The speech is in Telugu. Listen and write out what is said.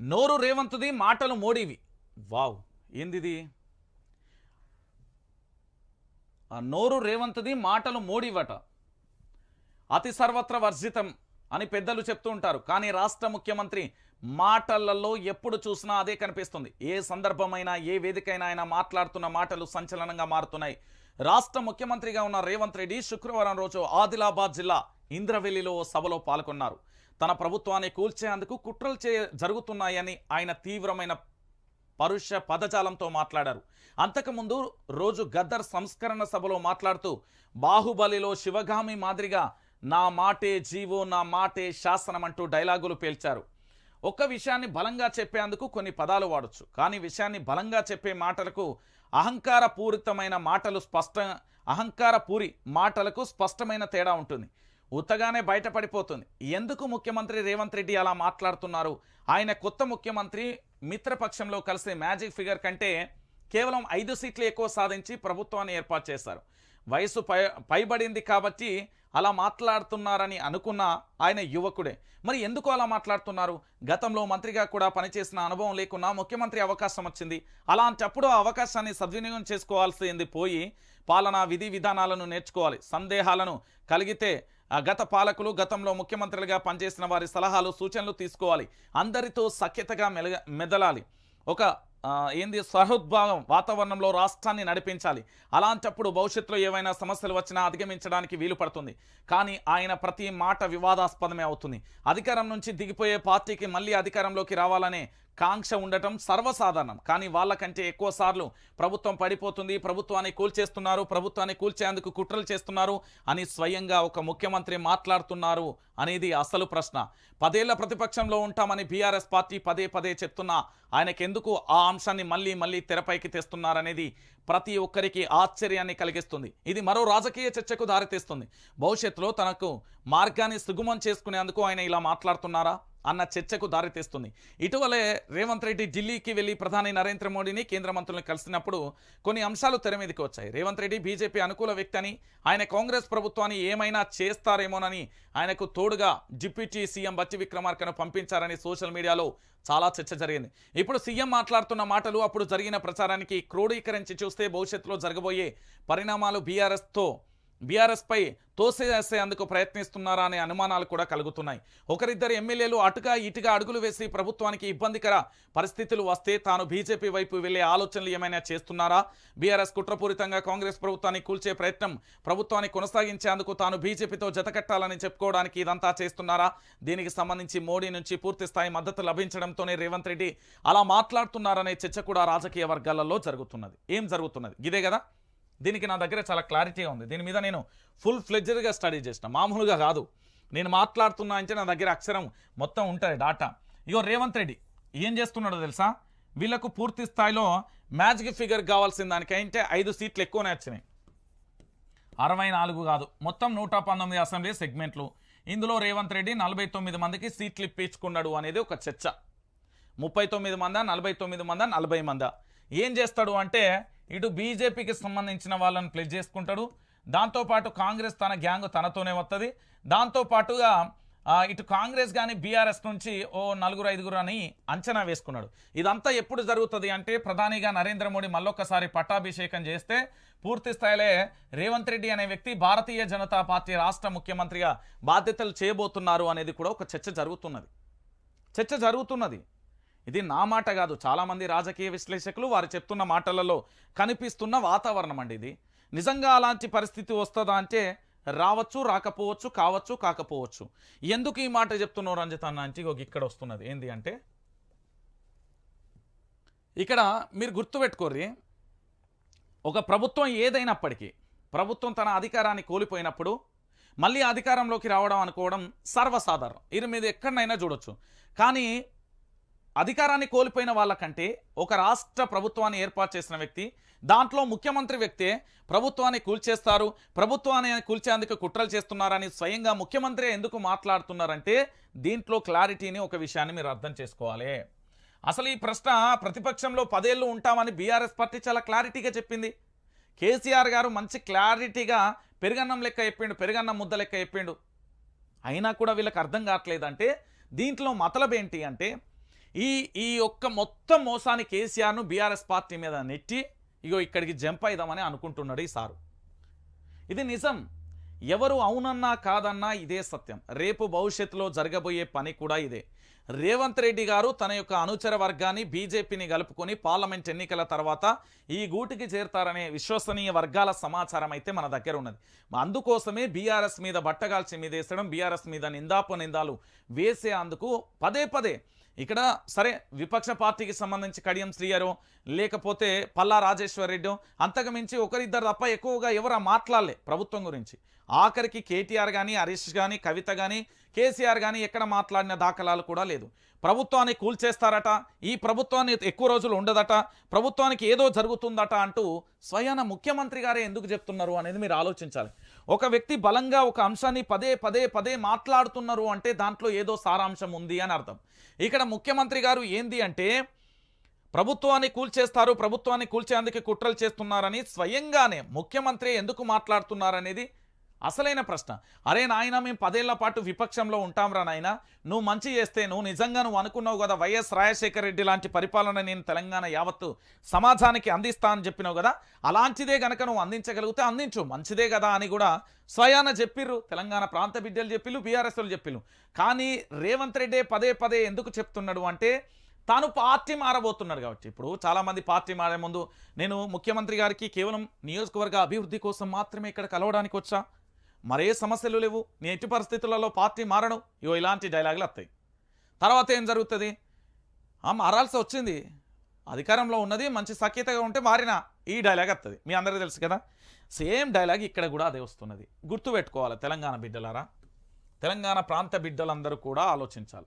నోరు రేవంత్ది మాటలు మోడీవి. వావ్ ఏందిది? ఆ నోరు రేవంత్ది మాటలు మోడీవట. అతి సర్వత్ర వర్జితం అని పెద్దలు చెప్తూ ఉంటారు. కానీ రాష్ట్ర ముఖ్యమంత్రి మాటలలో ఎప్పుడు చూసినా అదే కనిపిస్తుంది. ఏ సందర్భమైనా ఏ వేదికైనా ఆయన మాట్లాడుతున్న మాటలు సంచలనంగా మారుతున్నాయి. రాష్ట్ర ముఖ్యమంత్రిగా ఉన్న రేవంత్ రెడ్డి శుక్రవారం రోజు ఆదిలాబాద్ జిల్లా ఇంద్రవెల్లిలో సభలో పాల్గొన్నారు. తన ప్రభుత్వాన్ని కూల్చేందుకు కుట్రలు చే జరుగుతున్నాయని ఆయన తీవ్రమైన పరుష పదజాలంతో మాట్లాడారు. అంతకుముందు రోజు గద్దర్ సంస్కరణ సభలో మాట్లాడుతూ బాహుబలిలో శివగామి మాదిరిగా నా మాటే జీవో నా మాటే శాసనం అంటూ డైలాగులు పేల్చారు. ఒక్క విషయాన్ని బలంగా చెప్పేందుకు కొన్ని పదాలు వాడొచ్చు. కానీ విషయాన్ని బలంగా చెప్పే మాటలకు అహంకారపూరితమైన మాటలు స్పష్ట అహంకారపూరి మాటలకు స్పష్టమైన తేడా ఉంటుంది. ఉత్తగానే బయటపడిపోతుంది. ఎందుకు ముఖ్యమంత్రి రేవంత్ రెడ్డి అలా మాట్లాడుతున్నారు? ఆయన కొత్త ముఖ్యమంత్రి మిత్రపక్షంలో కలిసే మ్యాజిక్ ఫిగర్ కంటే కేవలం ఐదు సీట్లు ఎక్కువ సాధించి ప్రభుత్వాన్ని ఏర్పాటు చేశారు. వయసు పై పైబడింది కాబట్టి అలా మాట్లాడుతున్నారని అనుకున్న ఆయన యువకుడే. మరి ఎందుకు అలా మాట్లాడుతున్నారు? గతంలో మంత్రిగా కూడా పనిచేసిన అనుభవం లేకున్నా ముఖ్యమంత్రి అవకాశం వచ్చింది. అలాంటప్పుడు ఆ అవకాశాన్ని సద్వినియోగం చేసుకోవాల్సింది పోయి పాలనా విధి విధానాలను నేర్చుకోవాలి. సందేహాలను కలిగితే గత పాలకులు గతంలో ముఖ్యమంత్రులుగా పనిచేసిన వారి సలహాలు సూచనలు తీసుకోవాలి. అందరితో సఖ్యతగా మెదలాలి. ఒక ఏంది సహోద్భావం వాతావరణంలో రాష్ట్రాన్ని నడిపించాలి. అలాంటప్పుడు భవిష్యత్తులో ఏవైనా సమస్యలు వచ్చినా అధిగమించడానికి వీలు పడుతుంది. కానీ ఆయన ప్రతి మాట వివాదాస్పదమే అవుతుంది. అధికారం నుంచి దిగిపోయే పార్టీకి మళ్ళీ అధికారంలోకి రావాలనే కాంక్ష ఉండటం సర్వసాధారణం. కానీ వాళ్ళకంటే ఎక్కువ సార్లు ప్రభుత్వం పడిపోతుంది ప్రభుత్వాన్ని కూల్చేస్తున్నారు ప్రభుత్వాన్ని కూల్చేందుకు కుట్రలు చేస్తున్నారు అని స్వయంగా ఒక ముఖ్యమంత్రి మాట్లాడుతున్నారు అనేది అసలు ప్రశ్న. పదేళ్ళ ప్రతిపక్షంలో ఉంటామని బీఆర్ఎస్ పార్టీ పదే పదే చెప్తున్నా ఆయనకెందుకు ఆ అంశాన్ని మళ్ళీ మళ్ళీ తెరపైకి తెస్తున్నారనేది ప్రతి ఒక్కరికి ఆశ్చర్యాన్ని కలిగిస్తుంది. ఇది మరో రాజకీయ చర్చకు దారితీస్తుంది. భవిష్యత్తులో తనకు మార్గాన్ని సుగమం చేసుకునేందుకు ఆయన ఇలా మాట్లాడుతున్నారా? అన్న చర్చకు దారితీస్తుంది ఇటీవలే రేవంత్ రెడ్డి ఢిల్లీకి వెళ్ళి ప్రధాని నరేంద్ర మోడీని కేంద్ర మంత్రులను కలిసినప్పుడు కొన్ని అంశాలు తెర మీదకి వచ్చాయి. రేవంత్ రెడ్డి బీజేపీ అనుకూల వ్యక్తి అని ఆయన కాంగ్రెస్ ప్రభుత్వాన్ని ఏమైనా చేస్తారేమోనని ఆయనకు తోడుగా డిప్యూటీ సీఎం బచ్చి విక్రమార్కను పంపించారని సోషల్ మీడియాలో చాలా చర్చ జరిగింది. ఇప్పుడు సీఎం మాట్లాడుతున్న మాటలు అప్పుడు జరిగిన ప్రచారానికి క్రోడీకరించి చూస్తే భవిష్యత్తులో జరగబోయే పరిణామాలు బీఆర్ఎస్తో బీఆర్ఎస్పై తోసేసేందుకు ప్రయత్నిస్తున్నారా అనే అనుమానాలు కూడా కలుగుతున్నాయి. ఒకరిద్దరు ఎమ్మెల్యేలు అటుగా ఇటుగా అడుగులు వేసి ప్రభుత్వానికి ఇబ్బందికర పరిస్థితులు వస్తే తాను బీజేపీ వైపు వెళ్ళే ఆలోచనలు ఏమైనా చేస్తున్నారా? బీఆర్ఎస్ కుట్రపూరితంగా కాంగ్రెస్ ప్రభుత్వాన్ని కూల్చే ప్రయత్నం ప్రభుత్వాన్ని కొనసాగించేందుకు తాను బీజేపీతో జతకట్టాలని చెప్పుకోవడానికి ఇదంతా చేస్తున్నారా? దీనికి సంబంధించి మోడీ నుంచి పూర్తిస్థాయి మద్దతు లభించడంతోనే రేవంత్ రెడ్డి అలా మాట్లాడుతున్నారనే చర్చ కూడా రాజకీయ వర్గాలలో జరుగుతున్నది. ఏం జరుగుతున్నది? ఇదే కదా? దీనికి నా దగ్గర చాలా క్లారిటీగా ఉంది. దీని మీద నేను ఫుల్ ఫ్లెడ్జర్గా స్టడీ చేసిన. మామూలుగా కాదు. నేను మాట్లాడుతున్నా అంటే నా దగ్గర అక్షరం మొత్తం ఉంటుంది డాటా ఇగో రేవంత్ రెడ్డి ఏం చేస్తున్నాడో తెలుసా? వీళ్ళకు పూర్తి స్థాయిలో మ్యాజిక్ ఫిగర్ కావాల్సిన దానికంటే ఐదు సీట్లు ఎక్కువనే వచ్చినాయి. అరవై నాలుగు కాదు. మొత్తం నూట పంతొమ్మిది అసెంబ్లీ సెగ్మెంట్లు. ఇందులో రేవంత్ రెడ్డి నలభై తొమ్మిది మందికి సీట్లు ఇప్పించుకున్నాడు అనేది ఒక చర్చ. ముప్పై తొమ్మిది మందా నలభై తొమ్మిది మందా నలభై మందా? ఏం చేస్తాడు అంటే ఇటు బీజేపీకి సంబంధించిన వాళ్ళని ప్లెజ్ చేసుకుంటాడు. దాంతోపాటు కాంగ్రెస్ తన గ్యాంగ్ తనతోనే వస్తుంది దాంతోపాటుగా ఇటు కాంగ్రెస్ కానీ బీఆర్ఎస్ నుంచి ఓ నలుగురు ఐదుగురు అని అంచనా వేసుకున్నాడు. ఇదంతా ఎప్పుడు జరుగుతుంది అంటే ప్రధానిగా నరేంద్ర మోడీ మళ్ళొక్కసారి పట్టాభిషేకం చేస్తే పూర్తి స్థాయిలో రేవంత్ రెడ్డి అనే వ్యక్తి భారతీయ జనతా పార్టీ రాష్ట్ర ముఖ్యమంత్రిగా బాధ్యతలు చేయబోతున్నారు అనేది కూడా ఒక చర్చ జరుగుతున్నది. చర్చ జరుగుతున్నది. ఇది నా మాట కాదు. చాలామంది రాజకీయ విశ్లేషకులు వారు చెప్తున్న మాటలలో కనిపిస్తున్న వాతావరణం అండి ఇది. నిజంగా అలాంటి పరిస్థితి వస్తుందా అంటే రావచ్చు రాకపోవచ్చు కావచ్చు కాకపోవచ్చు. ఎందుకు ఈ మాట చెప్తున్నావు రంజిత్ అన్న అంటే ఇక్కడ వస్తున్నది. ఏంది అంటే ఇక్కడ మీరు గుర్తుపెట్టుకోర్రి ఒక ప్రభుత్వం ఏదైనప్పటికీ ప్రభుత్వం తన అధికారాన్ని కోల్పోయినప్పుడు మళ్ళీ అధికారంలోకి రావడం అనుకోవడం సర్వసాధారణం. ఇది మీద ఎక్కడైనా చూడొచ్చు. కానీ అధికారాన్ని కోల్పోయిన వాళ్ళకంటే ఒక రాష్ట్ర ప్రభుత్వాన్ని ఏర్పాటు చేసిన వ్యక్తి దాంట్లో ముఖ్యమంత్రి వ్యక్తే ప్రభుత్వాన్ని కూల్చేస్తారు ప్రభుత్వాన్ని కూల్చేందుకు కుట్రలు చేస్తున్నారని స్వయంగా ముఖ్యమంత్రి ఎందుకు మాట్లాడుతున్నారంటే దీంట్లో క్లారిటీని ఒక విషయాన్ని మీరు అర్థం చేసుకోవాలి. అసలు ఈ ప్రశ్న ప్రతిపక్షంలో పదేళ్ళు ఉంటామని బీఆర్ఎస్ పార్టీ చాలా క్లారిటీగా చెప్పింది. కేసీఆర్ గారు మంచి క్లారిటీగా పెరుగన్నం లెక్క చెప్పిండు పెరుగన్నం ముద్ద లెక్క చెప్పిండు. అయినా కూడా వీళ్ళకి అర్థం కావట్లేదంటే దీంట్లో మతలబేంటి అంటే ఈ ఈ యొక్క మొత్తం మోసాన్ని కేసీఆర్ను బీఆర్ఎస్ పార్టీ మీద నెట్టి ఇగో ఇక్కడికి జంప్ అయిదామని అనుకుంటున్నాడు ఈ సారు. ఇది నిజం. ఎవరు అవునన్నా కాదన్నా ఇదే సత్యం. రేపు భవిష్యత్తులో జరగబోయే పని కూడా ఇదే. రేవంత్ రెడ్డి గారు తన యొక్క అనుచర వర్గాన్ని బీజేపీని కలుపుకొని పార్లమెంట్ ఎన్నికల తర్వాత ఈ గూటికి చేరతారనే విశ్వసనీయ వర్గాల సమాచారం అయితే మన దగ్గర ఉన్నది. అందుకోసమే బీఆర్ఎస్ మీద బట్టగాల్చి మీద వేసడం బీఆర్ఎస్ మీద నిందాపు నిందాలు వేసే అందుకు పదే పదే ఇక్కడ సరే విపక్ష పార్టీకి సంబంధించి కడియం శ్రీయరో లేకపోతే పల్లా రాజేశ్వరరెడ్డి అంతకుమించి అంతకు మించి ఒకరిద్దరు తప్ప ఎక్కువగా ఎవరు మాట్లాడలే ప్రభుత్వం గురించి. ఆఖరికి కేటీఆర్ కానీ హరీష్ కానీ కవిత కానీ కేసీఆర్ కానీ ఎక్కడ మాట్లాడిన దాఖలాలు కూడా లేదు. ప్రభుత్వాన్ని కూల్చేస్తారట ఈ ప్రభుత్వాన్ని ఎక్కువ రోజులు ఉండదట ప్రభుత్వానికి ఏదో జరుగుతుందట అంటూ స్వయాన ముఖ్యమంత్రి గారే ఎందుకు చెప్తున్నారు అనేది మీరు ఆలోచించాలి. ఒక వ్యక్తి బలంగా ఒక అంశాన్ని పదే పదే పదే మాట్లాడుతున్నారు అంటే దాంట్లో ఏదో సారాంశం ఉంది అని అర్థం. ఇక్కడ ముఖ్యమంత్రి గారు ఏంది అంటే ప్రభుత్వాన్ని కూల్చేస్తారు ప్రభుత్వాన్ని కూల్చేందుకు కుట్రలు చేస్తున్నారని స్వయంగానే ముఖ్యమంత్రి ఎందుకు మాట్లాడుతున్నారనేది అసలైన ప్రశ్న. అరే నాయన మేము పదేళ్ళ పాటు విపక్షంలో ఉంటాంరా నాయన? నువ్వు మంచి చేస్తే నువ్వు నిజంగా నువ్వు అనుకున్నావు కదా వైఎస్ రాజశేఖర రెడ్డి లాంటి పరిపాలన నేను తెలంగాణ యావత్తు సమాజానికి అందిస్తా అని చెప్పినావు కదా? అలాంటిదే గనక నువ్వు అందించగలిగితే అందించు. మంచిదే కదా అని కూడా స్వయాన చెప్పిర్రు. తెలంగాణ ప్రాంత బిడ్డలు చెప్పిళ్ళు బీఆర్ఎస్లు చెప్పిళ్ళు కానీ రేవంత్ రెడ్డి పదే పదే ఎందుకు చెప్తున్నాడు అంటే తాను పార్టీ మారబోతున్నాడు కాబట్టి. ఇప్పుడు చాలామంది పార్టీ మారే ముందు నేను ముఖ్యమంత్రి గారికి కేవలం నియోజకవర్గ అభివృద్ధి కోసం మాత్రమే ఇక్కడ కలవడానికి వచ్చా? మరే సమస్యలు లేవు? నీ ఎట్టి పరిస్థితులలో పార్టీ మారను. ఇవో ఇలాంటి డైలాగులు వస్తాయి. తర్వాత ఏం జరుగుతుంది? ఆ మారాల్సి వచ్చింది. అధికారంలో ఉన్నది మంచి సఖ్యతగా ఉంటే మారిన. ఈ డైలాగ్ వస్తుంది మీ అందరికీ తెలుసు కదా? సేమ్ డైలాగ్ ఇక్కడ కూడా అదే వస్తున్నది. గుర్తుపెట్టుకోవాలి తెలంగాణ బిడ్డలారా. తెలంగాణ ప్రాంత బిడ్డలందరూ కూడా ఆలోచించాలి.